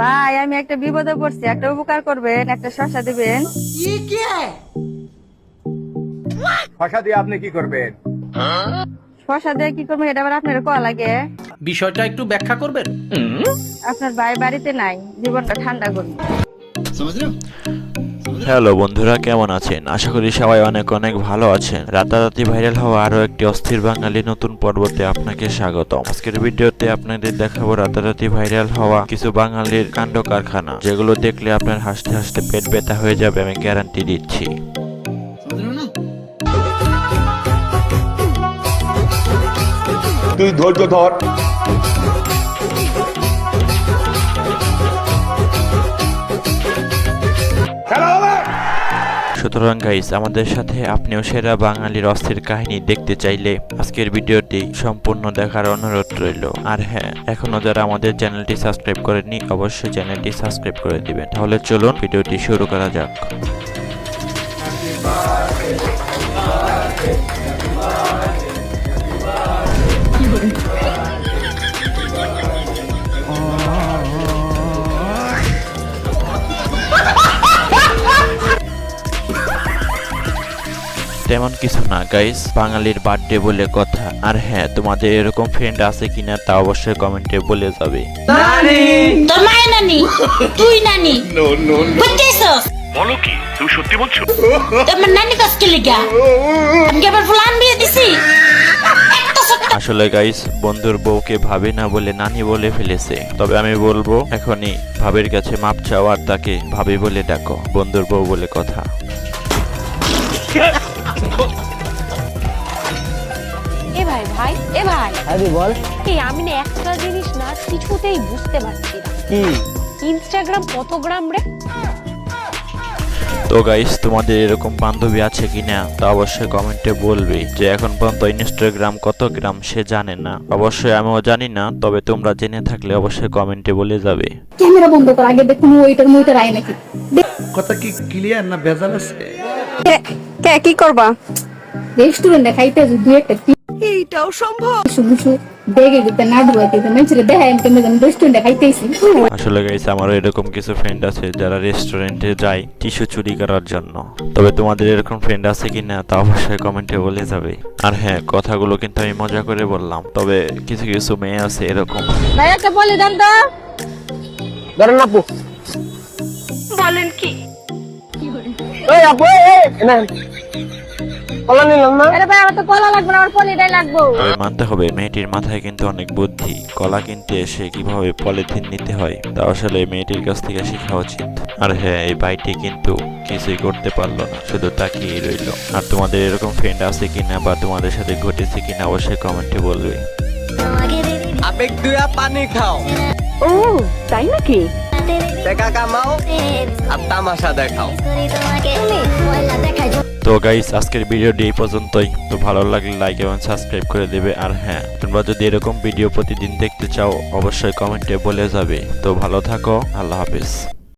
ভাই আমি একটা বিপদে পড়ছি একটা উপকার করবেন একটা শশা দিবেন। শশা দিয়ে আপনি কি করবেন? শসা দিয়ে কি করবেন এটা আবার আপনার কয়া লাগে? বিষয়টা একটু ব্যাখ্যা করবেন? আপনার ভাই বাড়িতে নাই জীবনটা ঠান্ডা করুন হ্যালো বন্ধুরা, কেমন আছেন? আশা করি সবাই অনেক অনেক ভালো আছেন। রাতারাতি ভাইরাল হওয়া আরও একটি অস্থির বাঙালি নতুন পর্বতে আপনাকে স্বাগতম। আজকের ভিডিওতে আপনাদের দেখাবো রাতারাতি ভাইরাল হওয়া কিছু বাঙালির কাণ্ড কারখানা, যেগুলো দেখলে আপনার হাসতে হাসতে পেট ব্যথা হয়ে যাবে, আমি গ্যারান্টি দিচ্ছি। তুই ধৈর্য ধর। সুতরাং গাইস আমাদের সাথে আপনিও সেরা বাঙালির অস্থির কাহিনী দেখতে চাইলে আজকের ভিডিওটি সম্পূর্ণ দেখার অনুরোধ রইল। আর হ্যাঁ এখনও যারা আমাদের চ্যানেলটি সাবস্ক্রাইব করেনি অবশ্যই চ্যানেলটি সাবস্ক্রাইব করে দিবেন। তাহলে চলুন ভিডিওটি শুরু করা যাক। তেমন কিছু না গাইস বাঙালির বার্থডে বলে কথা। আর হ্যাঁ তোমাদের এরকম ফ্রেন্ড আছে কিনা তা অবশ্যই কমেন্টে বলে যাবে। তোর তুই নানি? বলো কি তুমি সত্যি বলছো? তোমার নানি কাজকে লেগা। আমি আবার ফুলান বিয়ে দিছি? আসলে গাইস বন্ধুর বউকে ভাবি না বলে নানি বলে ফেলেছে। তবে আমি বলব এখনই ভাবির কাছে মাপ চাও আর তাকে ভাবি বলে ডাকো বন্ধুর বউ বলে কথা। এ ভাই ভাই এ ভাই। আরে বল। এই আমি না একটা জিনিস না কিছুতেই বুঝতে পারছি না। কি? ইনস্টাগ্রাম কত গ্রাম রে? তো গাইস তোমাদের এরকম বান্ধবী আছে কিনা তা অবশ্যই কমেন্টে বলবে যে এখন পর্যন্ত ইনস্টাগ্রাম কত গ্রাম সে জানে না। অবশ্যই আমিও জানি না তবে তোমরা জেনে থাকলে অবশ্যই কমেন্টে বলে যাবে। ক্যামেরা বন্ধ কর আগে দেখুন ওইটার মুইটার আয় নাকি। কথা কি ক্লিয়ার না ভেজাল আছে? কে কি করবা? রেস্টুরেন্টে খাইতে দুই একটা এইটাও সম্ভব। শুধু না মানুষের দেখায় আমি রেস্টুরেন্টে খাইতেছি। আসলে গাইস আমারও এরকম কিছু ফ্রেন্ড আছে যারা রেস্টুরেন্টে যায় টিস্যু চুরি করার জন্য। তবে তোমাদের এরকম ফ্রেন্ড আছে কিনা তা অবশ্যই কমেন্টে বলে যাবে। আর হ্যাঁ কথাগুলো কিন্তু আমি মজা করে বললাম। তবে কিছু কিছু মেয়ে আছে এরকম। ভাই একটা বলে দেন তো। ধরেন আপু। এই আপু এই, নেন। কলা নিলাম না? আরে ভাই আমার তো কলা লাগবে না আমার পলিটাই লাগবো। তবে মানতে হবে মেয়েটির মাথায় কিন্তু অনেক বুদ্ধি। কলা কিনতে এসে কীভাবে পলিথিন নিতে হয় তা আসলে মেয়েটির কাছ থেকে শেখা উচিত। আর হ্যাঁ এই ভাইটি কিন্তু কিছুই করতে পারল না শুধু তাকিয়ে রইল। আর তোমাদের এরকম ফ্রেন্ড আছে কিনা বা তোমাদের সাথে ঘটেছে কিনা অবশ্যই কমেন্টে বলবে। আবেগ দুয়া পানি খাও। ও তাই নাকি? তো গাইস আজকের ভিডিওটি এই পর্যন্তই। তো ভালো লাগলে লাইক এবং সাবস্ক্রাইব করে দেবে। আর হ্যাঁ তোমরা যদি এরকম ভিডিও প্রতিদিন দেখতে চাও, অবশ্যই কমেন্টে বলে যাবে। তো ভালো থাকো, আল্লাহ হাফেজ।